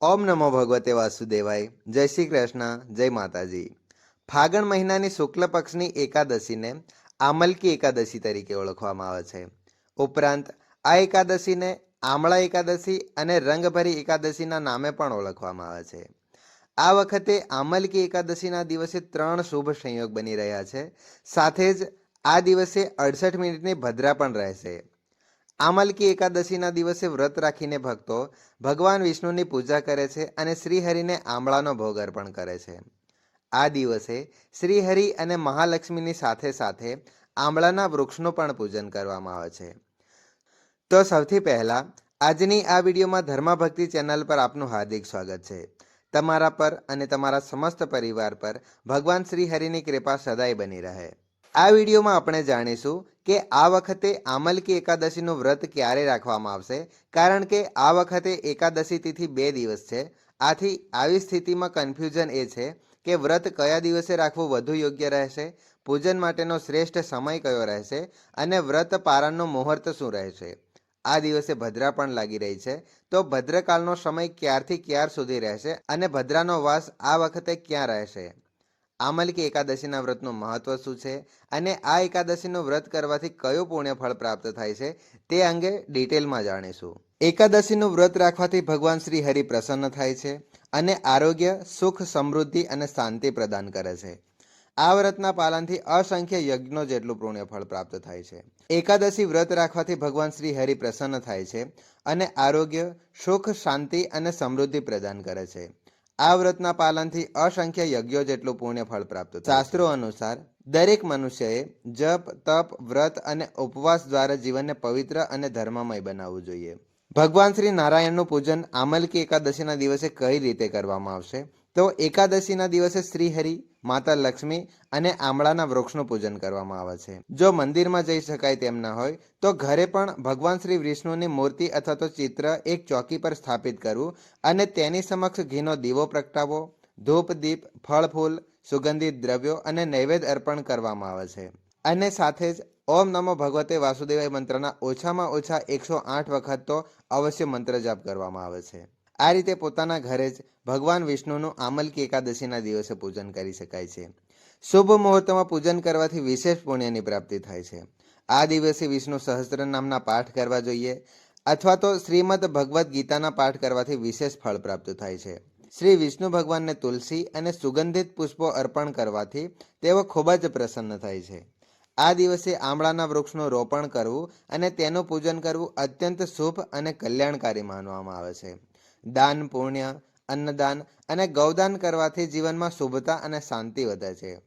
ઓમ નમો ભગવતે વાસુદેવાય. જય શ્રી કૃષ્ણ. જય માતાજી. ફાગણ મહિનાની શુક્લ પક્ષની એકાદશીને આમલકી એકાદશી તરીકે ઓળખવામાં આવે છે. ઉપરાંત આ એકાદશીને આમળા એકાદશી અને રંગભરી એકાદશીના નામે પણ ઓળખવામાં આવે છે. આ વખતે આમલકી એકાદશીના દિવસે ત્રણ શુભ સંયોગ બની રહ્યા છે. સાથે જ આ દિવસે અડસઠ મિનિટની ભદ્રા પણ રહેશે. આમલકી એકાદશીના દિવસે વ્રત રાખીને ભક્તો ભગવાન વિષ્ણુની પૂજા કરે છે અને શ્રીહરિને આમળાનો ભોગ અર્પણ કરે છે. આ દિવસે શ્રીહરિ અને મહાલક્ષ્મીની સાથે સાથે આમળાના વૃક્ષનું પણ પૂજન કરવામાં આવે છે. તો સૌથી પહેલાં આજની આ વિડીયોમાં ધર્માભક્તિ ચેનલ પર આપનું હાર્દિક સ્વાગત છે. તમારા પર અને તમારા સમસ્ત પરિવાર પર ભગવાન શ્રીહરિની કૃપા સદાય બની રહે. આ વિડીયોમાં આપણે જાણીશું કે આ વખતે આમલકી એકાદશીનું વ્રત ક્યારે રાખવામાં આવશે? કારણ કે આ વખતે એકાદશી તિથિ બે દિવસ છે. આથી આવી સ્થિતિમાં કન્ફ્યુઝન એ છે કે વ્રત કયા દિવસે રાખવું વધુ યોગ્ય રહેશે? પૂજન માટેનો શ્રેષ્ઠ સમય કયો રહેશે? અને વ્રત પારણનો મુહૂર્ત શું રહેશે? આ દિવસે ભદ્રા પણ લાગી રહી છે. તો ભદ્રકાળનો સમય ક્યારથી ક્યાર સુધી રહેશે? અને ભદ્રાનો વાસ આ વખતે ક્યાં રહેશે? આમલકી એકાદશીના વ્રતનું મહત્વ શું છે? અને આ એકાદશીનું વ્રત કરવાથી કયો પુણ્યફળ પ્રાપ્ત થાય છે? તે અંગે ડિટેલમાં જાણીશું. એકાદશીનું વ્રત રાખવાથી ભગવાન શ્રી હરિ પ્રસન્ન થાય છે અને આરોગ્ય, સુખ, સમૃદ્ધિ અને શાંતિ પ્રદાન કરે છે. આ વ્રતના પાલનથી અસંખ્ય યજ્ઞો જેટલું પુણ્યફળ પ્રાપ્ત થાય છે. એકાદશી વ્રત રાખવાથી ભગવાન શ્રી હરિ પ્રસન્ન થાય છે અને આરોગ્ય, સુખ, શાંતિ અને સમૃદ્ધિ પ્રદાન કરે છે. આ વ્રતના પાલનથી અસંખ્ય યજ્ઞો જેટલું પુણ્યફળ પ્રાપ્ત થાય શાસ્ત્રો અનુસાર, દરેક મનુષ્યએ જપ, તપ, વ્રત અને ઉપવાસ દ્વારા જીવનને પવિત્ર અને ધર્મમય બનાવવું જોઈએ. ભગવાન શ્રી નારાયણનું પૂજન આમલકી એકાદશીના દિવસે કઈ રીતે કરવામાં આવશે? તો એકાદશીના દિવસે શ્રીહરિ, માતા લક્ષ્મી અને આમળાના વૃક્ષનું પૂજન કરવામાં આવે છે. જો મંદિરમાં જઈ શકાય તેમ ન હોય, તો ઘરે પણ ભગવાન શ્રી વિષ્ણુની મૂર્તિ અથવા તો ચિત્ર એક ચોકી પર સ્થાપિત કરવું અને તેની સમક્ષ ઘીનો દીવો પ્રગટાવવો, ધૂપ, દીપ ફળ ફૂલ સુગંધિત દ્રવ્યો અને નૈવેદ્ય અર્પણ કરવામાં આવે છે. અને સાથે જ ઓમ નમો ભગવતે વાસુદેવાય મંત્રના ઓછામાં ઓછા એકસો આઠ વખત તો અવશ્ય મંત્ર જાપ કરવામાં આવે છે. આ રીતે પોતાના ઘરે જ ભગવાન વિષ્ણુનું આમલકી એકાદશીના દિવસે પૂજન કરી શકાય છે. શુભ મુહૂર્તમાં પૂજન કરવાથી વિશેષ પુણ્યની પ્રાપ્તિ થાય છે. આ દિવસે વિષ્ણુ સહસ્ત્ર નામના પાઠ કરવા જોઈએ અથવા તો શ્રીમદ ભગવદ્ ગીતાના પાઠ કરવાથી વિશેષ ફળ પ્રાપ્ત થાય છે. શ્રી વિષ્ણુ ભગવાનને તુલસી અને સુગંધિત પુષ્પો અર્પણ કરવાથી તેઓ ખૂબ જ પ્રસન્ન થાય છે. આ દિવસે આમળાના વૃક્ષનું રોપણ કરવું અને તેનું પૂજન કરવું અત્યંત શુભ અને કલ્યાણકારી માનવામાં આવે છે. દાન, પુણ્ય, અન્નદાન અને ગૌદાન કરવાથી જીવનમાં શુભતા અને શાંતિ વધે છે.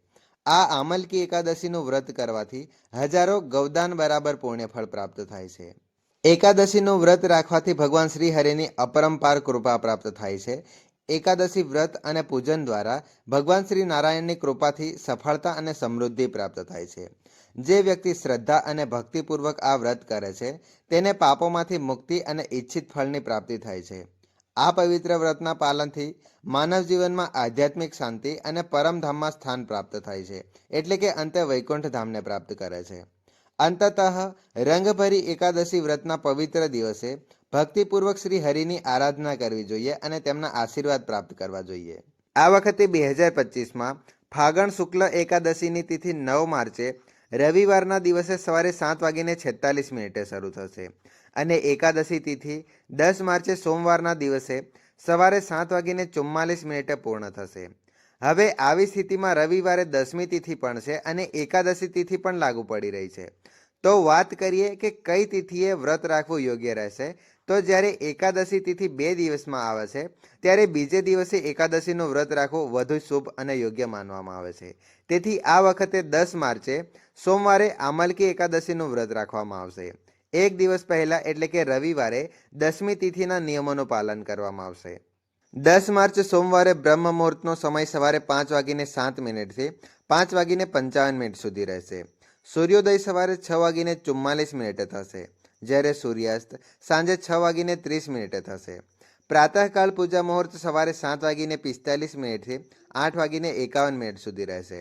આ આમલકી એકાદશીનું વ્રત કરવાથી હજારો ગૌદાન બરાબર પુણ્યફળ પ્રાપ્ત થાય છે. એકાદશીનું વ્રત રાખવાથી ભગવાન શ્રી હરિની અપરંપાર કૃપા પ્રાપ્ત થાય છે. એકાદશી વ્રત અને પૂજન દ્વારા ભગવાન શ્રી નારાયણની કૃપાથી સફળતા અને સમૃદ્ધિ પ્રાપ્ત થાય છે. જે વ્યક્તિ શ્રદ્ધા અને ભક્તિપૂર્વક આ વ્રત કરે છે, તેને પાપોમાંથી મુક્તિ અને ઈચ્છિત ફળની પ્રાપ્તિ થાય છે. આ પવિત્ર વ્રતના પાલનથી માનવ જીવનમાં આધ્યાત્મિક શાંતિ અને પરમધામમાં સ્થાન પ્રાપ્ત થાય છે, એટલે કે અંતે વૈકુંઠ ધામને પ્રાપ્ત કરે છે. અંતતઃ, રંગભરી એકાદશી વ્રતના પવિત્ર દિવસે ભક્તિપૂર્વક શ્રી હરિની આરાધના કરવી જોઈએ અને તેમના આશીર્વાદ પ્રાપ્ત કરવા જોઈએ. આ વખતે બે હજાર પચીસમાં ફાગણ શુક્લ એકાદશીની તિથિ નવ માર્ચે રવિવારના દિવસે સવારે સાત વાગીને છેતાલીસ મિનિટે શરૂ થશે. અને એકાદશી તિથિ દસ માર્ચે સોમવારના દિવસે સવારે સાત વાગીને ચુમ્માલીસ મિનિટે પૂર્ણ થશે. હવે આવી સ્થિતિમાં રવિવારે દસમી તિથિ પણ છે અને એકાદશી તિથિ પણ લાગુ પડી રહી છે. તો વાત કરીએ કે કઈ તિથિએ વ્રત રાખવું યોગ્ય રહેશે? તો જ્યારે એકાદશી તિથિ બે દિવસમાં આવે છે, ત્યારે બીજે દિવસે એકાદશીનું વ્રત રાખવું વધુ શુભ અને યોગ્ય માનવામાં આવે છે. તેથી આ વખતે દસ માર્ચે સોમવારે આમલકી એકાદશીનું વ્રત રાખવામાં આવશે. એક દિવસ પહેલાં, એટલે કે રવિવારે, દસમી તિથિના નિયમોનું પાલન કરવામાં આવશે. દસ માર્ચ સોમવારે બ્રહ્મ મુહૂર્તનો સમય સવારે પાંચ વાગીને સાત મિનિટથી પાંચ વાગીને પંચાવન મિનિટ સુધી રહેશે. સૂર્યોદય સવારે છ વાગીને ચુમ્માલીસ મિનિટે થશે, જ્યારે સૂર્યાસ્ત સાંજે છ વાગીને ત્રીસ મિનિટે થશે. પ્રાતઃકાળ પૂજા મુહૂર્ત સવારે સાત વાગીને પિસ્તાલીસ મિનિટથી આઠ વાગીને એકાવન મિનિટ સુધી રહેશે.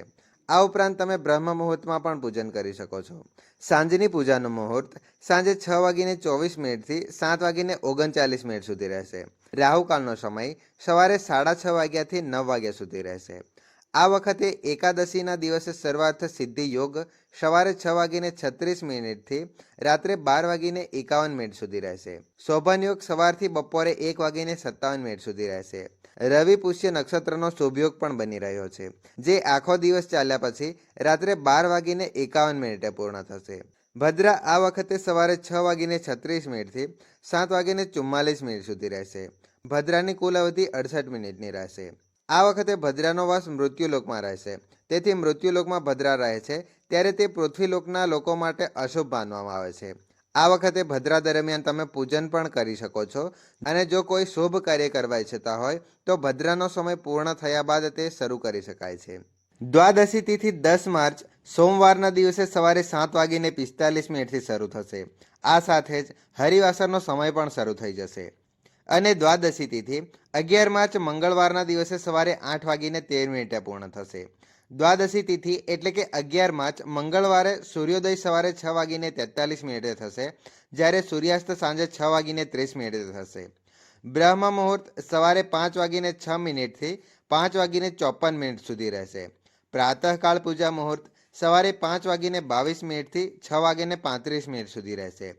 આ ઉપરાંત તમે બ્રહ્મ મુહૂર્તમાં પણ પૂજન કરી શકો છો. સાંજની પૂજાનું મુહૂર્ત સાંજે છ વાગીને ચોવીસ મિનિટથી સાત વાગીને ઓગણચાલીસ મિનિટ સુધી રહેશે. રાહુકાળનો સમય સવારે સાડા છ વાગ્યાથી નવ વાગ્યા સુધી રહેશે. આ વખતે એકાદશીના દિવસે શરૂઆત સિદ્ધિ યોગ સવારે છ વાગીને છત્રીસ મિનિટથી રાત્રે બાર વાગીને એકાવન મિનિટ સુધી રહેશે. શોભન યોગ સવારથી બપોરે એક વાગીને સત્તાવન મિનિટ સુધી રહેશે. રવિ પુષ્ય નક્ષત્રનો શુભયોગ પણ બની રહ્યો છે, જે આખો દિવસ ચાલ્યા પછી રાત્રે બાર વાગીને એકાવન મિનિટે પૂર્ણ થશે. ભદ્રા આ વખતે સવારે છ વાગીને છત્રીસ મિનિટથી સાત વાગીને ચુમ્માલીસ મિનિટ સુધી રહેશે. ભદ્રાની કુલ અવધિ અડસઠ મિનિટની રહેશે. આ વખતે ભદ્રાનો વાસ મૃત્યુલોકમાં રહેશે. તેથી મૃત્યુલોકમાં ભદ્રા રહે છે, ત્યારે તે પૃથ્વીલોકના લોકો માટે અશુભ માનવામાં આવે છે. આ વખતે ભદ્રા દરમિયાન તમે પૂજન પણ કરી શકો છો અને જો કોઈ શુભ કાર્ય કરવા ઈચ્છતા હોય, તો ભદ્રાનો સમય પૂર્ણ થયા બાદ તે શરૂ કરી શકાય છે. દ્વાદશી તિથિ દસ માર્ચ, સોમવારના દિવસે સવારે સાત વાગીને પિસ્તાલીસ મિનિટથી શરૂ થશે. આ સાથે જ હરિવાસરનો સમય પણ શરૂ થઈ જશે. અને દ્વાદશી તિથિ, અગિયાર માર્ચ મંગળવારના દિવસે સવારે આઠ વાગીને તેર મિનિટે પૂર્ણ થશે. દ્વાદશી તિથિ એટલે કે અગિયાર માર્ચ મંગળવારે સૂર્યોદય સવારે છ વાગીને તેતાલીસ મિનિટે થશે, જ્યારે સૂર્યાસ્ત સાંજે છ વાગીને ત્રીસ મિનિટે થશે. બ્રહ્મ મુહૂર્ત સવારે પાંચ વાગીને છ મિનિટથી પાંચ વાગીને ચોપન મિનિટ સુધી રહેશે. પ્રાતઃકાળ પૂજા મુહૂર્ત સવારે પાંચ વાગીને બાવીસ મિનિટથી છ વાગીને પાંત્રીસ મિનિટ સુધી રહેશે.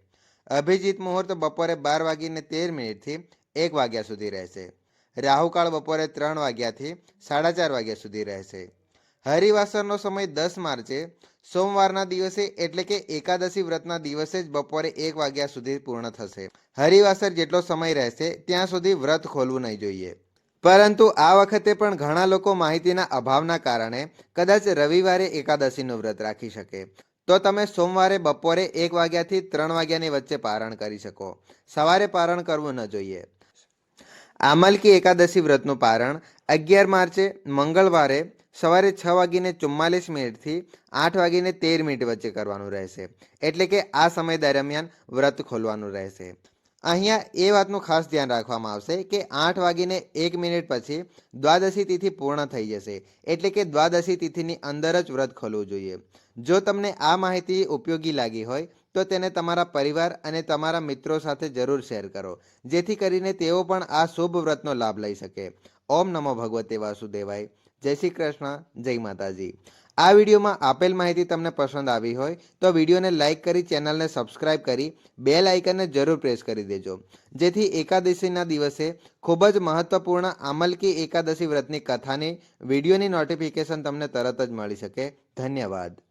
અભિજીત મુહૂર્ત બપોરે બાર વાગીને તેર મિનિટથી એક વાગ્યા સુધી રહેશે. રાહુકાળ બપોરે ત્રણ વાગ્યાથી સાડા ચાર વાગ્યા સુધી રહેશે. હરિવાસરનો સમય દસ માર્ચે, સોમવારના દિવસે એટલે કે એકાદશી વ્રતના દિવસે જ બપોરે એક વાગ્યા સુધી પૂર્ણ થશે. હરિવાસર જેટલો સમય રહેશે, ત્યાં સુધી વ્રત ખોલવું નહીં જોઈએ. પરંતુ આ વખતે પણ ઘણા લોકો માહિતીના અભાવના કારણે કદાચ રવિવારે એકાદશીનું વ્રત રાખી શકે. તો તમે સોમવારે બપોરે એક વાગ્યાથી ત્રણ વાગ્યાની વચ્ચે પારણ કરી શકો. સવારે પારણ કરવું ન જોઈએ. આમલકી એકાદશી વ્રતનું પારણ અગિયાર માર્ચે મંગળવારે સવારે છ વાગીને ચુમ્માલીસ મિનિટથી આઠ વાગીને તેર મિનિટ વચ્ચે કરવાનું રહેશે. એટલે કે આ સમય દરમિયાન વ્રત ખોલવાનું રહેશે. અહીંયા એ વાતનું ખાસ ધ્યાન રાખવામાં આવશે કે આઠ વાગીને એક મિનિટ પછી દ્વાદશી તિથિ પૂર્ણ થઈ જશે. એટલે કે દ્વાદશી તિથિની અંદર જ વ્રત ખોલવું જોઈએ. જો તમને આ માહિતી ઉપયોગી લાગી હોય, તો તેને તમારા પરિવાર અને તમારા મિત્રો સાથે જરૂર શેર કરો. જેથી કરીને તેઓ પણ આ શુભ વ્રતનો લાભ લઈ શકે. ઓમ નમો ભગવતે વાસુદેવાય. જય શ્રી કૃષ્ણ. જય માતાજી. આ વિડીયોમાં આપેલ માહિતી તમને પસંદ આવી હોય, તો વિડીયોને લાઇક કરી ચેનલને સબસ્ક્રાઇબ કરી બે લાઇકનને જરૂર પ્રેસ કરી દેજો. જેથી એકાદશીના દિવસે ખૂબ જ મહત્વપૂર્ણ આમલકી એકાદશી વ્રતની કથાની, વિડીયોની નોટિફિકેશન તમને તરત જ મળી શકે. ધન્યવાદ.